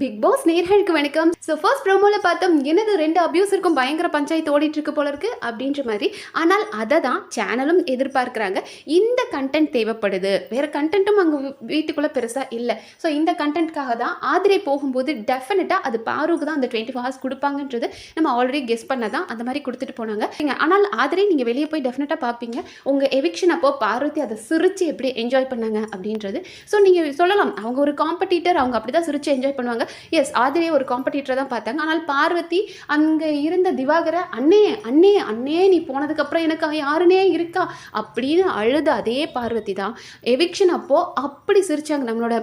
Big pass நேர்களுக்கு வணக்கம். So first ப்ரோமோவில் பார்த்தோம் என்னது ரெண்டு அபியூஸ் இருக்கும் பயங்கர பஞ்சாயத்து ஓடிட்டு இருக்கு போல இருக்கு அப்படின்ற மாதிரி. ஆனால் அதை தான் சேனலும் எதிர்பார்க்குறாங்க. இந்த கண்டென்ட் தேவைப்படுது. வேற கண்டென்ட்டும் அங்கே வீட்டுக்குள்ளே பெருசாக இல்லை. ஸோ இந்த கண்டென்ட்காக தான் ஆதிரை போகும்போது டெஃபினட்டாக அது பாருக்கு தான் அந்த டுவெண்ட்டி ஃபோர் ஹவர்ஸ் கொடுப்பாங்கன்றது நம்ம ஆல்ரெடி கெஸ் பண்ண தான் அந்த மாதிரி கொடுத்துட்டு போனாங்க. ஆனால் ஆதிரை நீங்கள் வெளியே போய் டெஃபினட்டாக பார்ப்பீங்க. உங்கள் எவிக்ஷன் அப்போ பார்வதி அதை சிரிச்சு எப்படி என்ஜாய் பண்ணாங்க அப்படின்றது. ஸோ நீங்கள் சொல்லலாம் அவங்க ஒரு காம்படிட்டர் அவங்க அப்படி தான் சிரிச்சு என்ஜாய் பண்ணுவாங்க. எஸ் ஆதிரியை ஒரு காம்படிட்டரை தான் பார்த்தாங்க. ஆனால் பார்வதி அங்கே இருந்த திவாகரை அண்ணே அண்ணே அண்ணே நீ போனதுக்கப்புறம் எனக்கு யாருனே இருக்கா? அப்படின்னு அழுத அதே பார்வதி தான். எவிக்ஷன் அப்போது அப்படி சிரிச்சாங்க நம்மளோட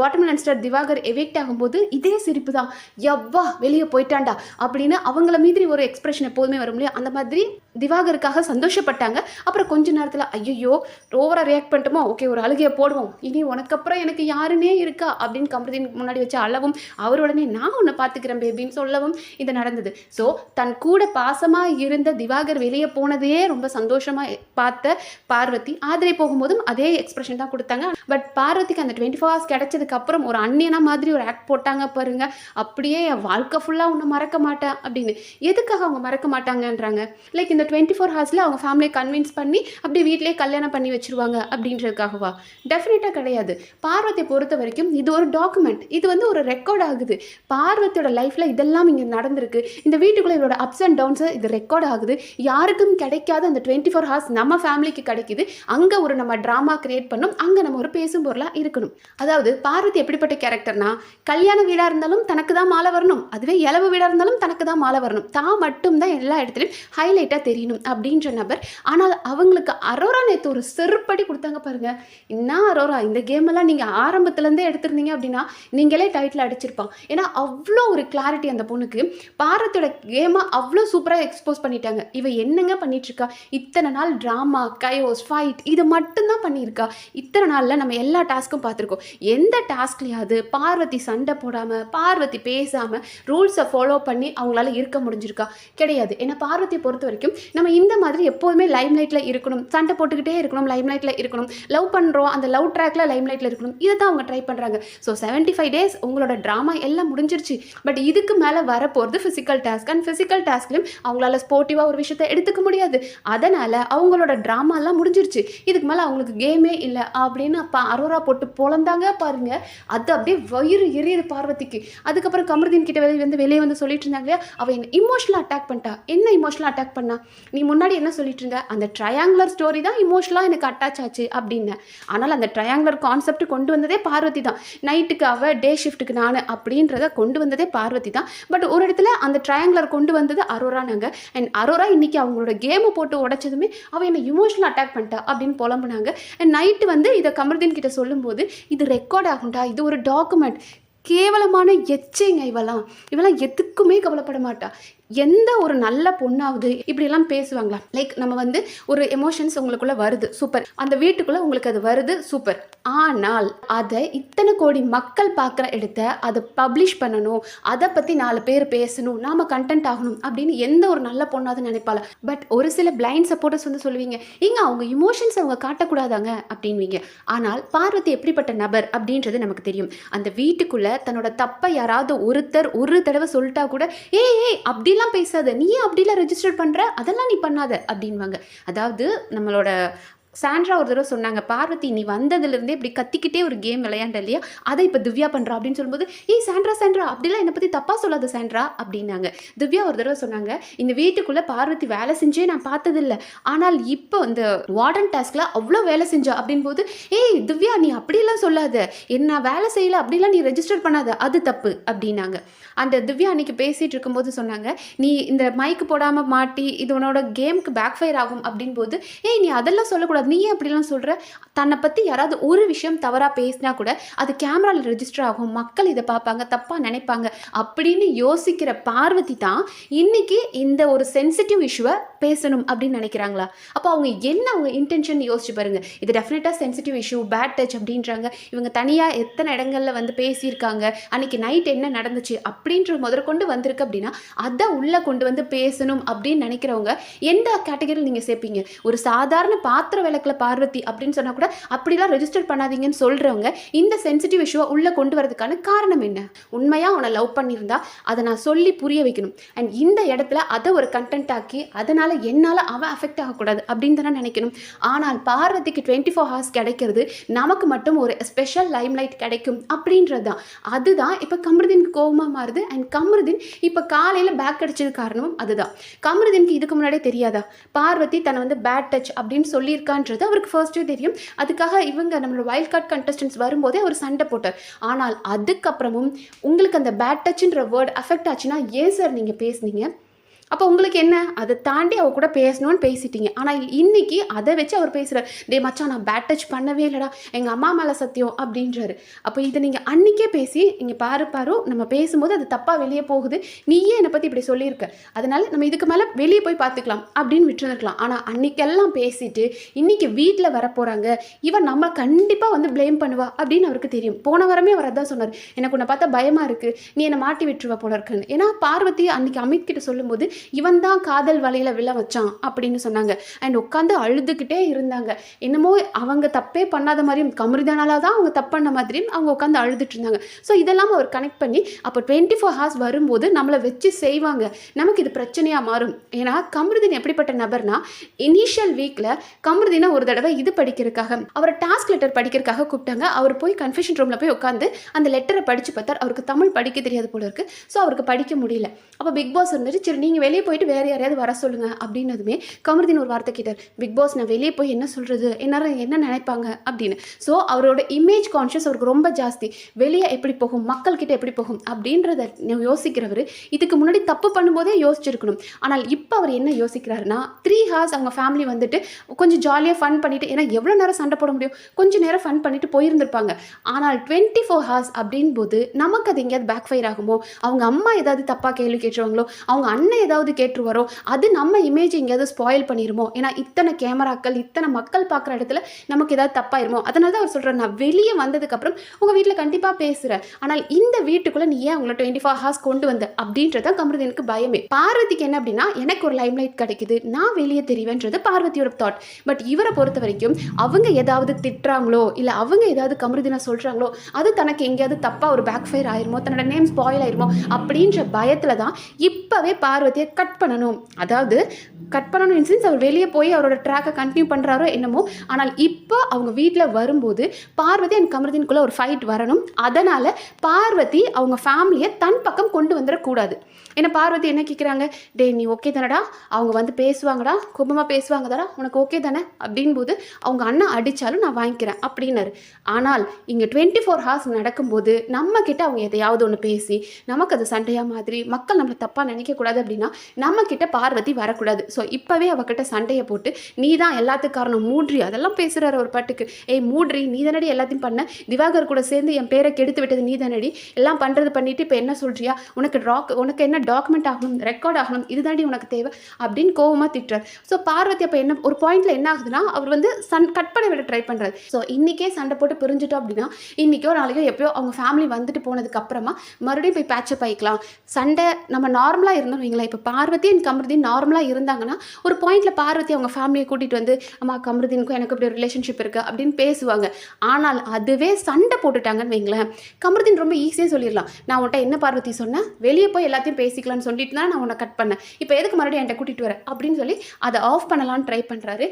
வாட்டர்மெலன் ஸ்டார் திவாகர் எவிக்ட் ஆகும்போது இதே சிரிப்பு தான். எவ்வா வெளியே போயிட்டாண்டா அப்படின்னு அவங்கள மீறி ஒரு எக்ஸ்பிரஷன் எப்போதுமே வரும் இல்லையா? அந்த மாதிரி திவாகருக்காக சந்தோஷப்பட்டாங்க. அப்புறம் கொஞ்ச நேரத்தில் ஐயோ ஓவராக ரியாக்ட் பண்ணிட்டோமோ? ஓகே ஒரு அழுகையை போடுவோம். இனி உனக்கப்புறம் எனக்கு யாருனே இருக்கா? அப்படின்னு கமருதீன் முன்னாடி வச்சு அளவும் அவர் உடனே நான் உன்னை பார்த்துக்கிறேன் பேபின்னு சொல்லவும் இது நடந்தது. ஸோ தன் கூட பாசமாக இருந்த திவாகர் வெளியே போனதையே ரொம்ப சந்தோஷமாக பார்த்த பார்வதி. ஆதிரை போகும்போதும் அதே எக்ஸ்பிரஷன் தான் கொடுத்தாங்க. பட் பார்வதிக்கு அந்த டுவெண்ட்டி ஃபோர் ஹவர்ஸ் கிடச்சதுக்கப்புறம் ஒரு அன்னியனா மாதிரி ஒரு ஆக்ட் போட்டாங்க பாருங்க. அப்படியே என் வாழ்க்கை ஃபுல்லாக உன்னை மறக்க மாட்டேன் அப்படின்னு. எதுக்காக அவங்க மறக்க மாட்டாங்கன்றாங்க? லைக் இந்த டுவெண்ட்டி ஃபோர் ஹவர்ஸில் அவங்க ஃபேமிலியை கன்வின்ஸ் பண்ணி அப்படியே வீட்டிலே கல்யாணம் பண்ணி வச்சிருவாங்க அப்படின்றதுக்காகவா? டெஃபினட்டாக கிடையாது. பார்வதியை பொறுத்த வரைக்கும் இது ஒரு டாக்குமெண்ட் இது வந்து ஒரு ரெக்கார்ட் ஆகுது. பார்வதியோட லைஃப்பில் இதெல்லாம் இங்கே நடந்திருக்கு. இந்த வீட்டுக்குள்ளே இதோட அப்ஸ் அண்ட் டவுன்ஸு இது ரெக்கார்ட் ஆகுது. யாருக்கும் கிடைக்காத அந்த டுவெண்ட்டி ஃபோர் ஹவர்ஸ் நம்ம ஃபேமிலிக்கு கிடைக்குது. அங்கே ஒரு நம்ம ட்ராமா கிரியேட் பண்ணணும் அங்கே நம்ம ஒரு பேசும் பொருளாக இருக்கணும். அதாவது பார்வதி எப்படிப்பட்ட கேரக்டர்னா கல்யாண வீடாக இருந்தாலும் தனக்கு தான் மாலை வரணும். அதுவே இளவு வீடாக இருந்தாலும் தனக்கு தான் மாலை வரணும். தான் மட்டும்தான் எல்லா இடத்துலையும் ஹைலைட்டாக தெரியும் தெரியணும் அப்படின்ற நபர். ஆனால் அவங்களுக்கு அரோரா நேற்று ஒரு செருப்படி கொடுத்தாங்க பாருங்க. என்ன அரோரா இந்த கேம் எல்லாம் நீங்கள் ஆரம்பத்துலேருந்தே எடுத்திருந்தீங்க அப்படின்னா நீங்களே டைட்டில் அடிச்சிருப்பான். ஏன்னா அவ்வளோ ஒரு கிளாரிட்டி அந்த பொண்ணுக்கு. பாரத்தோட கேமை அவ்வளோ சூப்பராக எக்ஸ்போஸ் பண்ணிட்டாங்க. இவ என்னங்க பண்ணிட்டுருக்கா? இத்தனை நாள் ட்ராமா கயோஸ் ஃபைட் இது மட்டும்தான் பண்ணியிருக்கா. இத்தனை நாளில் நம்ம எல்லா டாஸ்க்கும் பார்த்துருக்கோம். எந்த டாஸ்க்லையாவது பார்வதி சண்டை போடாமல் பார்வதி பேசாமல் ரூல்ஸை ஃபாலோ பண்ணி அவங்களால இருக்க முடிஞ்சிருக்கா? கிடையாது. ஏன்னா பார்வதியை பொறுத்த வரைக்கும் நம்ம இந்த மாதிரி எப்போதுமே லைம் லைட்டில் இருக்கணும். சண்டை போட்டுக்கிட்டே இருக்கணும் லைம் லைட்டில் இருக்கணும். லவ் பண்ணுறோம் அந்த லவ் ட்ராக்ல லைம் லைட்டில் இருக்கணும். இதை தான் அவங்க ட்ரை பண்ணுறாங்க ஸோ செவன்ட்டி ஃபைவ் டேஸ் உங்களோட ட்ராமா எல்லாம் முடிஞ்சிருச்சு. பட் இதுக்கு மேலே வரப்போகிறது ஃபிசிக்கல் டாஸ்க் அண்ட் ஃபிசிக்கல் டாஸ்க்லையும் அவங்களால ஸ்போர்ட்டிவாக ஒரு விஷயத்தை எடுத்துக்க முடியாது. அதனால் அவங்களோட ட்ராமாலாம் முடிஞ்சிருச்சு. இதுக்கு மேலே அவங்களுக்கு கேமே இல்லை அப்படின்னு அப்போ அரோரா போட்டு பொழந்தாங்க பாருங்க. அது அப்படியே வயிறு எரியுது பார்வதிக்கு. அதுக்கப்புறம் கமருதீன் கிட்ட வெளியே வந்து வெளியே வந்து சொல்லிட்டு இருந்தாங்க இல்லையா? என்ன இமோஷனல் அட்டாக் பண்ணிட்டா. என்ன இமோஷனல் அட்டாக் பண்ணா? நீ முன்னாடி என்ன சொல்லிட்டு இருந்த அந்த ட்ரையாங்குலர் ஸ்டோரி தான் இமோஷனலாக எனக்கு அட்டாச் ஆச்சு அப்படின்னு. ஆனால் அந்த ட்ரையாங்குலர் கான்செப்ட் கொண்டு வந்ததே பார்வதி தான். நைட்டுக்கு அவள் டே ஷிஃப்ட்டுக்கு நான் அப்படின்றத கொண்டு வந்ததே பார்வதி தான். பட் ஒரு இடத்துல அந்த ட்ரையாங்குலர் கொண்டு வந்தது அரோரானாங்க அண்ட் அரோரா இன்னைக்கு அவங்களோட கேமை போட்டு உடச்சதுமே அவள் என்னை இமோஷனல் அட்டாக் பண்ணிட்டா அப்படின்னு புலம்புனாங்க. அண்ட் நைட்டு வந்து இதை கமர்தீன் கிட்ட சொல்லும்போது இது ரெக்கார்ட் ஆகும்டா இது ஒரு டாக்குமெண்ட் கேவலமான எச்சைங்க இவெல்லாம். இவெல்லாம் எதுக்குமே கவலைப்பட மாட்டா. எந்த ஒரு நல்ல பொண்ணாவது இப்படியெல்லாம் பேசுவாங்களா? லைக் நம்ம வந்து ஒரு எமோஷன்ஸ் உங்களுக்குள்ள வருது சூப்பர் அந்த வீட்டுக்குள்ள உங்களுக்கு அது வருது சூப்பர் ஆனால் அதை இத்தனை கோடி மக்கள் பார்க்குற இடத்த அதை பப்ளிஷ் பண்ணணும் அதை பற்றி நாலு பேர் பேசணும் நாம் கண்டென்ட் ஆகணும் அப்படின்னு எந்த ஒரு நல்ல பொண்ணாவது நினைப்பாள? பட் ஒரு சில பிளைண்ட் சப்போர்ட்டர்ஸ் வந்து சொல்லுவீங்க இங்கே அவங்க இமோஷன்ஸ் அவங்க காட்டக்கூடாதாங்க? அப்படின்வீங்க. ஆனால் பார்வதி எப்படிப்பட்ட நபர் அப்படின்றது நமக்கு தெரியும். அந்த வீட்டுக்குள்ள தன்னோட தப்பை யாராவது ஒருத்தர் ஒரு தடவை சொல்லிட்டா கூட ஏ ஏ அப்படி அப்படிலாம் பேசாத. நீ ஏன் அப்படிலாம் ரெஜிஸ்டர் பண்ற? அதெல்லாம் நீ பண்ணாத அப்படின்வாங்க அதாவது நம்மளோட சாண்ட்ரா ஒரு தடவை சொன்னாங்க பார்வதி நீ வந்ததுலேருந்தே இப்படி கத்திக்கிட்டே ஒரு கேம் விளையாண்ட இல்லையா? அதை இப்போ திவ்யா பண்ணுறா அப்படின்னு சொல்லும்போது ஏய் சாண்ட்ரா சாண்ட்ரா அப்படிலாம் என்னை பற்றி தப்பாக சொல்லாத சாண்ட்ரா அப்படின்னாங்க. திவ்யா ஒரு தடவை சொன்னாங்க இந்த வீட்டுக்குள்ளே பார்வதி வேலை செஞ்சே நான் பார்த்ததில்ல. ஆனால் இப்போ இந்த வார்டன் டாஸ்கில் அவ்வளோ வேலை செஞ்சா அப்படின்னு போது ஏய் திவ்யா நீ அப்படிலாம் சொல்லாத. என்ன வேலை செய்யலை அப்படிலாம் நீ ரெஜிஸ்டர் பண்ணாத. அது தப்பு அப்படின்னாங்க. அந்த திவ்யா அன்னைக்கு பேசிகிட்டு இருக்கும்போது சொன்னாங்க நீ இந்த மைக்கு போடாமல் மாட்டி இது உன்னோட கேமுக்கு பேக் ஃபயர் ஆகும் அப்படின் போது ஏய் நீ அதெல்லாம் சொல்லக்கூடாது. நீ அப்படிலாம் சொல்கிற தன்னை பற்றி யாராவது ஒரு விஷயம் தவறாக பேசினா கூட அது கேமராவில் ரெஜிஸ்டர் ஆகும். மக்கள் இதை பார்ப்பாங்க தப்பாக நினைப்பாங்க அப்படின்னு யோசிக்கிற பார்வதி தான் இன்றைக்கி இந்த ஒரு சென்சிட்டிவ் இஷ்யூவை பேசணும் அப்படின்னு நினைக்கிறாங்களா? அப்போ அவங்க என்ன அவங்க இன்டென்ஷன் யோசிச்சு பாருங்க. இது டெஃபினட்டாக சென்சிட்டிவ் இஷ்யூ பேட் டச் அப்படின்றாங்க. இவங்க தனியாக எத்தனை இடங்களில் வந்து பேசியிருக்காங்க அன்னைக்கு நைட் என்ன நடந்துச்சு அப்படின்ற முதற்கொண்டு வந்திருக்கு அப்படின்னா அதை உள்ளே கொண்டு வந்து பேசணும் அப்படின்னு நினைக்கிறவங்க எந்த கேட்டகரியில் நீங்கள் சேர்ப்பீங்க? ஒரு சாதாரண பாத்திர வேலை பார்வதி அப்படின்னு சொன்னா கூட அப்படிலாம் ரெஜிஸ்டர் பண்ணாதீங்கன்னு சொல்றவங்க இந்த சென்சிட்டிவ் இஷ்யூவை உள்ள கொண்டு வரதுக்கான காரணம் என்ன? உண்மையா உன்னை லவ் பண்ணியிருந்தா அதை நான் சொல்லி புரிய வைக்கணும். அண்ட் இந்த இடத்துல அதை ஒரு கண்டென்ட் ஆக்கி அதனால என்னால் அவன் அஃபெக்ட் ஆகக்கூடாது அப்படின்னு தானே நினைக்கணும். ஆனால் பார்வதிக்கு டுவெண்ட்டி ஃபோர் ஹவர்ஸ் கிடைக்கிறது நமக்கு மட்டும் ஒரு ஸ்பெஷல் லைம் லைட் கிடைக்கும் அப்படின்றது தான். அதுதான் இப்போ கமருதீனுக்கு கோபமா மாறுது. அண்ட் கமருதீன் இப்போ காலையில் பேக் அடிச்சது காரணமும் அதுதான். கமருதீனுக்கு இதுக்கு முன்னாடியே தெரியாதா? பார்வதி தன்னை வந்து பேட் டச் அப்படின்னு சொல்லியிருக்கான்றது அவருக்கு ஃபர்ஸ்ட்டே தெரியும். அதுக்காக இவங்க நம்மளோட வைல்ட் கார்டு கண்டஸ்டன்ஸ் வரும்போதே அவர் சண்டை போட்டார். ஆனால் அதுக்கப்புறமும் உங்களுக்கு அந்த பேட் டச்சுன்ற வேர்ட் அஃபெக்ட் ஆச்சுன்னா ஏன் சார் நீங்கள் பேசுனீங்க? அப்போ உங்களுக்கு என்ன? அதை தாண்டி அவ கூட பேசணும்னு பேசிட்டீங்க. ஆனால் இன்னைக்கு அதை வச்சு அவர் பேசுகிறார் டே மச்சான் நான் பேட் டச் பண்ணவே இல்லைடா. எங்கள் அம்மா மேலே சத்தியம் அப்படின்றாரு. அப்போ இதை நீங்கள் அன்னைக்கே பேசி இங்கே பாரு பாரு நம்ம பேசும்போது அது தப்பாக வெளியே போகுது. நீயே என்னை பற்றி இப்படி சொல்லியிருக்க. அதனால நம்ம இதுக்கு மேலே வெளியே போய் பார்த்துக்கலாம் அப்படின்னு விட்டுருந்துருக்கலாம். ஆனால் அன்னைக்கெல்லாம் பேசிட்டு இன்னைக்கு வீட்டில் வரப்போகிறாங்க இவன் நம்ம கண்டிப்பாக வந்து ப்ளேம் பண்ணுவா அப்படின்னு அவருக்கு தெரியும். போன வாரமே அவர் அதான் சொன்னார். எனக்கு உன்னை பார்த்தா பயமாக இருக்குது நீ என்னை மாட்டி விட்டுருவா போல இருக்குன்னு. ஏன்னா பார்வதி அன்னைக்கு அமித் கிட்ட சொல்லும்போது இவன் தான் காதல் வலையில விழ வச்சான் அப்படின்னு சொன்னாங்க. அண்ட் உட்காந்து அழுதுகிட்டே இருந்தாங்க. என்னமோ அவங்க தப்பே பண்ணாத மாதிரியும் கமரிதானால தான் அவங்க தப்பு பண்ண மாதிரியும் அவங்க உட்காந்து அழுதுட்டு இருந்தாங்க. ஸோ இதெல்லாம் அவர் கனெக்ட் பண்ணி அப்போ டுவெண்ட்டி ஃபோர் ஹவர்ஸ் வரும்போது நம்மளை வச்சு செய்வாங்க. நமக்கு இது பிரச்சனையாக மாறும். ஏன்னா கமருதீன் எப்படிப்பட்ட நபர்னா இனிஷியல் வீக்கில் கமருதீனை ஒரு தடவை இது படிக்கிறதுக்காக அவரை டாஸ்க் லெட்டர் படிக்கிறதுக்காக கூப்பிட்டாங்க. அவர் போய் கன்ஃபெஷன் ரூமில் போய் உட்காந்து அந்த லெட்டரை படித்து பார்த்தார். அவருக்கு தமிழ் படிக்க தெரியாது போல இருக்கு. ஸோ அவருக்கு படிக்க முடியல. அப்போ பிக் பாஸ் இருந்துட்டு சரி நீங்கள் வெளியே போயிட்டு வேறு யாரையாவது வர சொல்லுங்க அப்படின்னதுமே கமருதீன் ஒரு வார்த்தை கேட்டார். பிக் பாஸ் நான் வெளியே போய் என்ன சொல்கிறது என்ன என்ன நினைப்பாங்க? அப்படின்னு. ஸோ அவரோட இமேஜ் கான்ஷியஸ் அவருக்கு ரொம்ப ஜாஸ்தி. வெளியே எப்படி போகும்? மக்கள்கிட்ட எப்படி போகும்? அப்படின்றத யோசிக்கிறவர் இதுக்கு முன்னாடி தப்பு பண்ணும்போதே யோசிச்சிருக்கணும். ஆனால் இப்போ அவர் என்ன யோசிக்கிறாருன்னா த்ரீ ஹார்ஸ் அவங்க ஃபேமிலி வந்துட்டு கொஞ்சம் ஜாலியாக ஃபன் பண்ணிட்டு ஏன்னா எவ்வளோ நேரம் சண்டை போட முடியும்? கொஞ்சம் நேரம் ஃபன் பண்ணிட்டு போயிருந்திருப்பாங்க. ஆனால் டுவெண்ட்டி ஃபோர் ஹார்ஸ் அப்படின் போது நமக்கு அது எங்கேயாவது பேக் ஃபயர் ஆகுமோ? அவங்க அம்மா ஏதாவது தப்பாக கேள்வி கேட்டுருவாங்களோ? அவங்க அண்ணன் ஏதாவது ஏதாவது கேட்டு வரும் அது நம்ம இமேஜ் எங்கேயாவது ஸ்பாயில் பண்ணிடுமோ ஏன்னா இத்தனை கேமராக்கள் இத்தனை மக்கள் பார்க்குற இடத்துல நமக்கு ஏதாவது தப்பாயிருமோ? அதனால தான் அவர் சொல்கிறார் நான் வெளியே வந்ததுக்கப்புறம் உங்கள் வீட்டில் கண்டிப்பாக பேசுகிறேன் ஆனால் இந்த வீட்டுக்குள்ளே நீ ஏன் உங்களை டுவெண்ட்டி ஃபோர் ஹார்ஸ் கொண்டு வந்த? அப்படின்றதான் கமருதனுக்கு பயமே. பார்வதிக்கு என்ன அப்படின்னா எனக்கு ஒரு லைம் லைட் கிடைக்குது. நான் வெளியே தெரிவேன்றது பார்வதியோட தாட் பட் இவரை பொறுத்த வரைக்கும் அவங்க ஏதாவது திட்டுறாங்களோ இல்லை அவங்க ஏதாவது கமருதினா சொல்கிறாங்களோ அது தனக்கு எங்கேயாவது தப்பாக ஒரு பேக் ஃபயர் ஆயிருமோ தன்னோட நேம் ஸ்பாயில் ஆயிருமோ அப்படின்ற பயத்தில் தான் இப்போவே பார்வதியை கட் பண்ணணும். அதாவது கட் பண்ணணும் இன்சென்ஸ் அவர் வெளியே போய் அவரோட ட்ராக்கை கண்டினியூ பண்ணுறாரோ என்னமோ ஆனால் இப்போ அவங்க வீட்டில் வரும்போது பார்வதி அண்ட் கமருதீனுக்குள்ளே ஒரு ஃபைட் வரணும். அதனால் பார்வதி அவங்க ஃபேமிலியை தன் பக்கம் கொண்டு வந்துடக்கூடாது. ஏன்னா பார்வதி என்ன கேட்குறாங்க டே நீ ஓகே தானடா? அவங்க வந்து பேசுவாங்கடா? குப்பமாக பேசுவாங்க தடா உனக்கு ஓகே தானே? அப்படின் போது அவங்க அண்ணா அடித்தாலும் நான் வாங்கிக்கிறேன் அப்படின்னாரு. ஆனால் இங்கே டுவெண்ட்டி ஃபோர் ஹவர்ஸ் நடக்கும்போது நம்ம கிட்ட அவங்க எதையாவது ஒன்று பேசி நமக்கு அது சண்டையாக மாதிரி மக்கள் நம்மளை தப்பாக நினைக்கக்கூடாது அப்படின்னா நம்ம கிட்ட பார்வதி வரக்கூடாது. ஸோ இப்போவே அவகிட்ட சண்டையை போட்டு நீ தான் எல்லாத்துக்கும் காரணம் மூட்ரி. அதெல்லாம் பேசுகிறாரு ஒரு பாட்டுக்கு. ஏய் மூட்ரி நீ தானடி எல்லாத்தையும் பண்ண? திவாகர் கூட சேர்ந்து என் பேரை கெடுத்து விட்டது நீ தானடி எல்லாம் பண்ணுறது பண்ணிட்டு இப்போ என்ன சொல்றியா? உனக்கு டாக் உனக்கு என்ன டாக்குமெண்ட் ஆகணும் ரெக்கார்ட் ஆகணும்? இதுதாண்டி உனக்கு தேவை. அப்படின்னு கோவமாக திட்டுறாரு. ஸோ பார்வதி அப்போ என்ன ஒரு பாயிண்ட்ல என்ன ஆகுதுன்னா அவர் வந்து சன் கட் பண்ண விட ட்ரை பண்ணுறாரு ஸோ இன்றைக்கே சண்டை போட்டு பிரிஞ்சுட்டோம் அப்படின்னா இன்றைக்கோ நாளைக்கோ எப்பயோ அவங்க ஃபேமிலி வந்துட்டு போனதுக்கு அப்புறமா மறுபடியும் போய் பேட்சப் ஆகிக்கலாம் சண்டை நம்ம நார்மலாக இருந்தோம் இப்போ பார்வதி அண்ட் கமருதீன் நார்மலாக இருந்தாங்கன்னா ஒரு பாயிண்ட்டில் பார்வதி அவங்க ஃபேமிலியை கூட்டிகிட்டு வந்து அம்மா கமருதீனுக்கும் எனக்கு இப்படி ஒரு ரிலேஷன்ஷிப் இருக்குது அப்படின்னு பேசுவாங்க. ஆனால் அதுவே சண்டை போட்டுட்டாங்கன்னு வைங்களேன் கமருதீன் ரொம்ப ஈஸியாக சொல்லிடலாம். நான் உன்ட்ட என்ன பார்வதி சொன்னேன் வெளியே போய் எல்லாத்தையும் பேசிக்கலாம்னு சொல்லிட்டு தான் நான் உன்னை கட் பண்ணேன். இப்போ எதுக்கு மறுபடியும் என்கிட்ட கூட்டிகிட்டு வர? அப்படின்னு சொல்லி அதை ஆஃப் பண்ணலாம்னு ட்ரை பண்ணுறாரு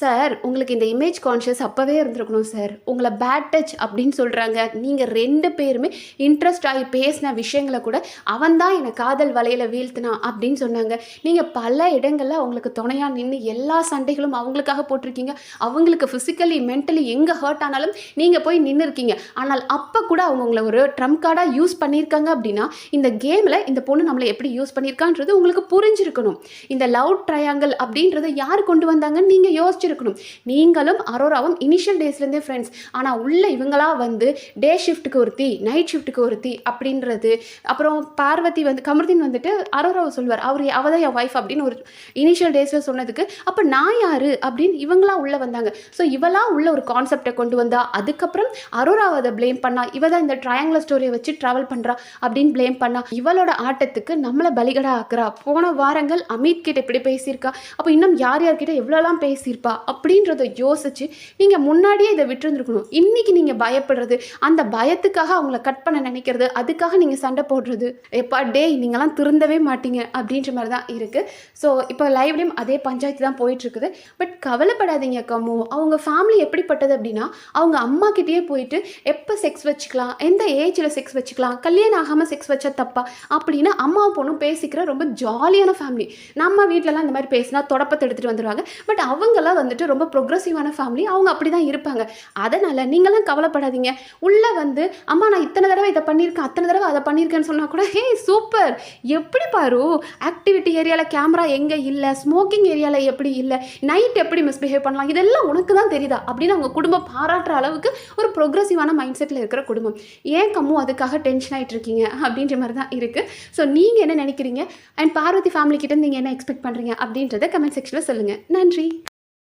சார் உங்களுக்கு இந்த இமேஜ் கான்ஷியஸ் அப்போவே இருந்திருக்கணும் சார் உங்களை பேட் டச் அப்படின்னு சொல்கிறாங்க நீங்கள் ரெண்டு பேருமே இன்ட்ரெஸ்ட் ஆகி பேசின விஷயங்களை கூட அவன் தான் என்னை காதல் வலையில் வீழ்த்தினான் அப்படின்னு சொன்னாங்க. நீங்கள் பல இடங்களில் அவங்களுக்கு துணையாக நின்று எல்லா சண்டைகளும் அவங்களுக்காக போட்டிருக்கீங்க. அவங்களுக்கு ஃபிசிக்கலி மென்டலி எங்கே ஹர்ட் ஆனாலும் நீங்கள் போய் நின்று இருக்கீங்க ஆனால் அப்போ கூட அவங்க உங்களை ஒரு ட்ரம் கார்டாக யூஸ் பண்ணியிருக்காங்க அப்படின்னா இந்த கேமில் இந்த பொண்ணு நம்மளை எப்படி யூஸ் பண்ணியிருக்கான்றது உங்களுக்கு புரிஞ்சிருக்கணும். இந்த லவ் ட்ரையாங்கல் அப்படின்றத யார் கொண்டு வந்தாங்கன்னு நீங்கள் யோசிச்சிருக்கணும் நீங்களும் அரோராவும் இனிஷியல் டேஸ்லேருந்தே ஃப்ரெண்ட்ஸ் ஆனால் உள்ள இவங்களா வந்து டே ஷிஃப்ட்டுக்கு ஒருத்தி நைட் ஷிஃப்ட்டுக்கு ஒருத்தி அப்படின்றது. அப்புறம் பார்வதி வந்து கமருதீன் வந்துட்டு அரோராவை சொல்வார் அவர் அவ தான் என் ஒய்ஃப் அப்படின்னு ஒரு இனிஷியல் டேஸில் சொன்னதுக்கு அப்போ நான் யார் அப்படின்னு இவங்களா உள்ளே வந்தாங்க. ஸோ இவளா உள்ள ஒரு கான்செப்டை கொண்டு வந்தா அதுக்கப்புறம் அரோராவை அதை ப்ளேம் பண்ணா இவ தான் இந்த ட்ரையாங்குலர் ஸ்டோரியை வச்சு ட்ராவல் பண்ணுறா அப்படின்னு ப்ளேம் பண்ணா இவளோட ஆட்டத்துக்கு நம்மளை பலிகடா ஆக்குறா. போன வாரங்கள் அமித் கிட்ட இப்படி பேசியிருக்கா. அப்போ இன்னும் யார் யார்கிட்ட எவ்வளோலாம் பேசியிருப்பா? இருக்கா அப்படின்றத யோசிச்சு நீங்கள் முன்னாடியே இதை விட்டுருந்துருக்கணும். இன்னைக்கு நீங்கள் பயப்படுறது அந்த பயத்துக்காக அவங்கள கட் பண்ண நினைக்கிறது அதுக்காக நீங்கள் சண்டை போடுறது. எப்பா டேய் நீங்களாம் திருந்தவே மாட்டீங்க அப்படின்ற மாதிரி தான் இருக்குது ஸோ இப்போ லைவ்லேயும் அதே பஞ்சாயத்து தான் போயிட்டுருக்குது. பட் கவலைப்படாதீங்க கம்மு அவங்க ஃபேமிலி எப்படிப்பட்டது அப்படின்னா அவங்க அம்மா கிட்டேயே போயிட்டு எப்போ செக்ஸ் வச்சுக்கலாம் எந்த ஏஜில் செக்ஸ் வச்சுக்கலாம் கல்யாணம் ஆகாமல் செக்ஸ் வச்சா தப்பா அப்படின்னு அம்மா பொண்ணும் பேசிக்கிற ரொம்ப ஜாலியான ஃபேமிலி நம்ம வீட்டிலலாம் இந்த மாதிரி பேசினா தொடப்பத்தை எடுத்துகிட்டு வந்துடுவாங்க பட் அவங்கெல்லாம் வந்துட்டு ரொம்ப ப்ரொக்ரெசிவான ஃபேமிலி அவங்க அப்படி தான் இருப்பாங்க. அதனால் நீங்களாம் கவலைப்படாதீங்க. உள்ளே வந்து அம்மா நான் இத்தனை தடவை இதை பண்ணியிருக்கேன் அத்தனை தடவை அதை பண்ணியிருக்கேன்னு சொன்னால் கூட ஹே சூப்பர் எப்படி பாரு? ஆக்டிவிட்டி ஏரியாவில் கேமரா எங்கே இல்லை? ஸ்மோக்கிங் ஏரியாவில் எப்படி இல்லை? நைட் எப்படி மிஸ்பிஹேவ் பண்ணலாம்? இதெல்லாம் உனக்கு தான் தெரியுதா? அப்படின்னு அவங்க குடும்பம் பாராட்டுற அளவுக்கு ஒரு ப்ரோக்ரஸிவான மைண்ட் செட்டில் இருக்கிற குடும்பம். ஏன் கம்மு அதுக்காக டென்ஷன் ஆகிட்டு இருக்கீங்க? அப்படின்ற மாதிரி தான் இருக்குது ஸோ நீங்கள் என்ன நினைக்கிறீங்க? அண்ட் பார்வதி ஃபேமிலி கிட்ட நீங்கள் என்ன எக்ஸ்பெக்ட் பண்ணுறீங்க அப்படின்றத கமெண்ட் செக்ஷனில் சொல்லுங்கள் நன்றி!